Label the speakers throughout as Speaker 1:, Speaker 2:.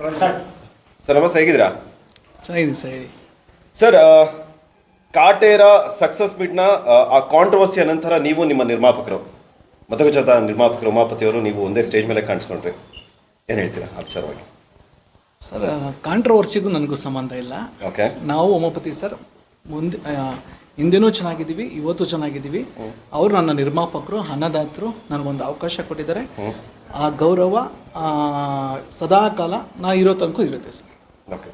Speaker 1: Sir ನಮಸ್ತೆ ಹೇಗಿದ್ದೀರಾ?
Speaker 2: ಚೆನ್ನಾಗಿದೆ ಸರ್ ಹೇಳಿ.
Speaker 1: ಸರ್ ಕಾಟೇರ ಸಕ್ಸಸ್ ಮೀಟ್ನ ಆ ಕಾಂಟ್ರವರ್ಸಿಯ ನಂತರ ನೀವು ನಿಮ್ಮ ನಿರ್ಮಾಪಕರು ಮತಗಜದ ನಿರ್ಮಾಪಕರು ಉಮಾಪತಿಯವರು ನೀವು ಒಂದೇ ಸ್ಟೇಜ್ ಮೇಲೆ ಕಾಣಿಸ್ಕೊಂಡ್ರಿ. ಏನು ಹೇಳ್ತೀರಾ ಆ ವಿಚಾರವಾಗಿ
Speaker 2: ಸರ್ ಕಾಂಟ್ರವರ್ಸಿಗೂ ನನಗೂ ಸಂಬಂಧ ಇಲ್ಲ.
Speaker 1: ಓಕೆ
Speaker 2: ನಾವು ಉಮಾಪತಿ ಸರ್ ಮುಂದೆ ಹಿಂದೆನೂ ಚೆನ್ನಾಗಿದ್ದೀವಿ ಇವತ್ತು ಚೆನ್ನಾಗಿದ್ದೀವಿ. ಅವರು ನನ್ನ ನಿರ್ಮಾಪಕರು ಅನ್ನದಾತರು ನನಗೊಂದು ಅವಕಾಶ ಕೊಟ್ಟಿದ್ದಾರೆ. ಆ ಗೌರವ ಸದಾ ಕಾಲ ನಾ ಇರೋ ತನಕ ಇರುತ್ತೆ ಸರ್.
Speaker 1: ಓಕೆ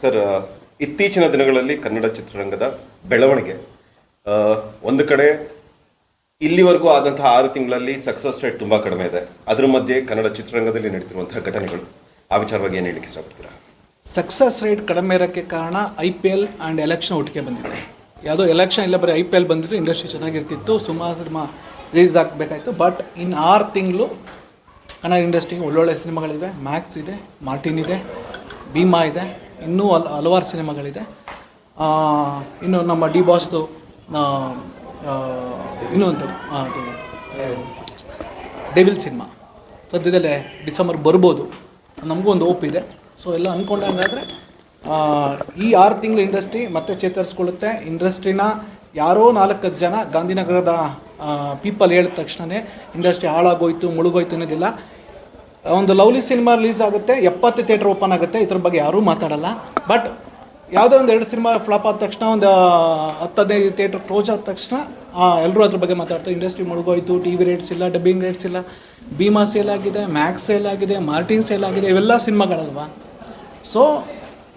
Speaker 1: ಸರ್ ಇತ್ತೀಚಿನ ದಿನಗಳಲ್ಲಿ ಕನ್ನಡ ಚಿತ್ರರಂಗದ ಬೆಳವಣಿಗೆ. ಒಂದು ಕಡೆ ಇಲ್ಲಿವರೆಗೂ ಆದಂತಹ ಆರು ತಿಂಗಳಲ್ಲಿ ಸಕ್ಸಸ್ ರೇಟ್ ತುಂಬ ಕಡಿಮೆ ಇದೆ. ಅದ್ರ ಮಧ್ಯೆ ಕನ್ನಡ ಚಿತ್ರರಂಗದಲ್ಲಿ ನಡೀತಿರುವಂತಹ ಘಟನೆಗಳು. ಆ ವಿಚಾರವಾಗಿ ಏನು ಹೇಳಿಕ್ಕೆ ಇಷ್ಟಪಡ್ತೀರಾ?
Speaker 2: ಸಕ್ಸಸ್ ರೇಟ್ ಕಡಿಮೆ ಇರೋಕ್ಕೆ ಕಾರಣ I P L and election ಒಟ್ಟಿಗೆ ಬಂದಿದೆ. ಯಾವುದೋ ಎಲೆಕ್ಷನ್ ಇಲ್ಲ, ಬರೀ ಐ ಪಿ ಎಲ್ ಬಂದಿದ್ರು ಇಂಡಸ್ಟ್ರಿ ಚೆನ್ನಾಗಿರ್ತಿತ್ತು, ಸುಮಾರು ಸಿನಿಮಾ ರಿಲೀಸ್ ಆಗಬೇಕಾಯ್ತು. ಬಟ್ ಇನ್ ಆರು ತಿಂಗಳು ಕನ್ನಡ ಇಂಡಸ್ಟ್ರಿಗೆ ಒಳ್ಳೊಳ್ಳೆ ಸಿನಿಮಾಗಳಿವೆ. ಮ್ಯಾಕ್ಸ್ ಇದೆ ಮಾರ್ಟಿನ್ ಇದೆ, ಭೀಮಾ ಇದೆ, ಇನ್ನೂ ಅಲ್ ಹಲವಾರು ಸಿನಿಮಾಗಳಿದೆ. ಇನ್ನು ನಮ್ಮ ಡಿ ಬಾಸ್ದು ಇನ್ನೊಂದು ಅದು ಡೆವಿಲ್ ಸಿನಿಮಾ ಸದ್ಯದಲ್ಲೇ ಡಿಸೆಂಬರ್ ಬರ್ಬೋದು. ನಮಗೂ ಒಂದು ಓಪ್ ಇದೆ. ಸೊ ಎಲ್ಲ ಅಂದ್ಕೊಂಡಂಗಾದರೆ ಈ ಆರು ತಿಂಗಳು ಇಂಡಸ್ಟ್ರಿ ಮತ್ತೆ ಚೇತರಿಸ್ಕೊಳ್ಳುತ್ತೆ. ಇಂಡಸ್ಟ್ರಿನ ಯಾರೋ ನಾಲ್ಕು ಜನ ಗಾಂಧಿನಗರದ ಪೀಪಲ್ ಹೇಳಿದ ತಕ್ಷಣವೇ ಇಂಡಸ್ಟ್ರಿ ಹಾಳಾಗೋಯ್ತು, ಮುಳುಗೋಯ್ತು ಅನ್ನೋದಿಲ್ಲ. ಒಂದು ಲವ್ಲಿ ಸಿನಿಮಾ ರಿಲೀಸ್ ಆಗುತ್ತೆ, ಎಪ್ಪತ್ತು ಥಿಯೇಟರ್ ಓಪನ್ ಆಗುತ್ತೆ, ಇದ್ರ ಬಗ್ಗೆ ಯಾರೂ ಮಾತಾಡಲ್ಲ. ಬಟ್ ಯಾವುದೋ ಒಂದು ಎರಡು ಸಿನಿಮಾ ಫ್ಲಾಪ್ ಆದ ತಕ್ಷಣ, ಒಂದು ಹತ್ತು ಹದಿನೈದು ಥಿಯೇಟ್ರ್ ಕ್ಲೋಸ್ ಆದ ತಕ್ಷಣ ಎಲ್ಲರೂ ಅದ್ರ ಬಗ್ಗೆ ಮಾತಾಡ್ತಾರೆ. ಇಂಡಸ್ಟ್ರಿ ಮುಳುಗೋಯ್ತು, ಟಿ ವಿ ರೇಟ್ಸ್ ಇಲ್ಲ, ಡಬ್ಬಿಂಗ್ ರೇಟ್ಸ್ ಇಲ್ಲ, ಭೀಮಾ ಸೇಲ್ ಆಗಿದೆ, ಮ್ಯಾಕ್ಸ್ ಸೇಲ್ ಆಗಿದೆ, ಮಾರ್ಟಿನ್ ಸೇಲ್ ಆಗಿದೆ, ಇವೆಲ್ಲ ಸಿನಿಮಾಗಳಲ್ವಾ? ಸೊ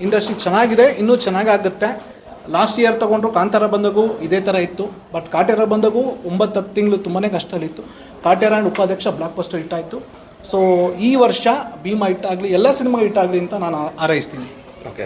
Speaker 2: ಇಂಡಸ್ಟ್ರಿ ಚೆನ್ನಾಗಿದೆ, ಇನ್ನೂ ಚೆನ್ನಾಗಾಗುತ್ತೆ. ಲಾಸ್ಟ್ ಇಯರ್ ತೊಗೊಂಡ್ರು ಕಾಂತಾರ ಬಂದಾಗೂ ಇದೇ ಥರ ಇತ್ತು. ಬಟ್ ಕಾಟೇರ ಬಂದಾಗೂ ಒಂಬತ್ತು ಹತ್ತು ತಿಂಗಳು ತುಂಬಾ ಕಷ್ಟದಲ್ಲಿತ್ತು Kaatera and Upadhyaksha block buster ಆಯಿತು. ಸೊ ಈ ವರ್ಷ ಭೀಮಾ ಹಿಟ್ಟಾಗಲಿ ಎಲ್ಲ ಸಿನಿಮಾ ಹಿಟ್ಟಾಗಲಿ ಅಂತ ನಾನು ಹಾರೈಸ್ತೀನಿ.
Speaker 1: ಓಕೆ